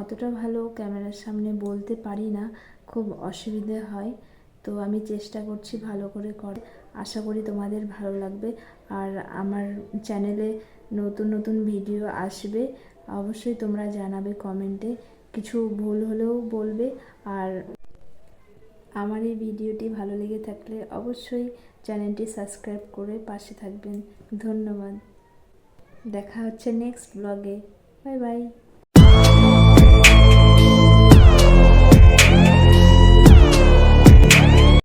অতটা ভালো ক্যামেরার সামনে বলতে পারি না, খুব অসুবিধে হয়। তো আমি চেষ্টা করছি ভালো করে করে আশা করি তোমাদের ভালো লাগবে। আর আমার চ্যানেলে নতুন নতুন ভিডিও আসবে, অবশ্যই তোমরা জানাবে কমেন্টে। কিছু ভুল হলেও বলবে। আর আমার এই ভিডিওটি ভালো লেগে থাকলে অবশ্যই চ্যানেলটি সাবস্ক্রাইব করে পাশে থাকবেন। ধন্যবাদ। দেখা হচ্ছে নেক্সট ব্লগে। Bye bye.